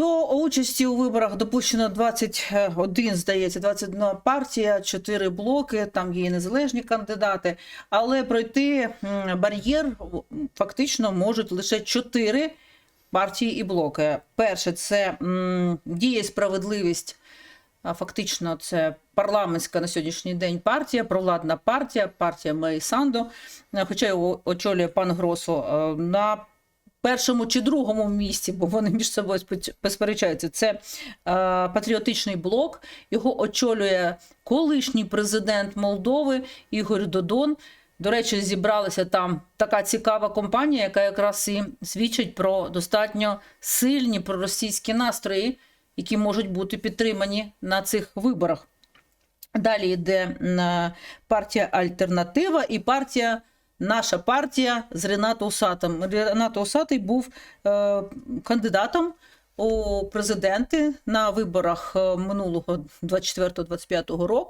До участі у виборах допущено 21, здається, 21 партія, 4 блоки, там є незалежні кандидати. Але пройти бар'єр фактично можуть лише 4 партії і блоки. Перше це м, дія справедливість. Фактично, це парламентська на сьогоднішній день партія, провладна партія, партія Мей Сандо. Е, Хоча його очолює пан Гросо е, на першому чи другому місці, бо вони між собою спеч- сперечаються. Це е, патріотичний блок. Його очолює колишній президент Молдови Ігор Додон. До речі, зібралася там така цікава компанія, яка якраз і свідчить про достатньо сильні проросійські настрої, які можуть бути підтримані на цих виборах. Далі йде партія Альтернатива і партія. Наша партія з Ренатом Усатом. Ренато Усатий був е, кандидатом у президенти на виборах е, минулого 24-25 року.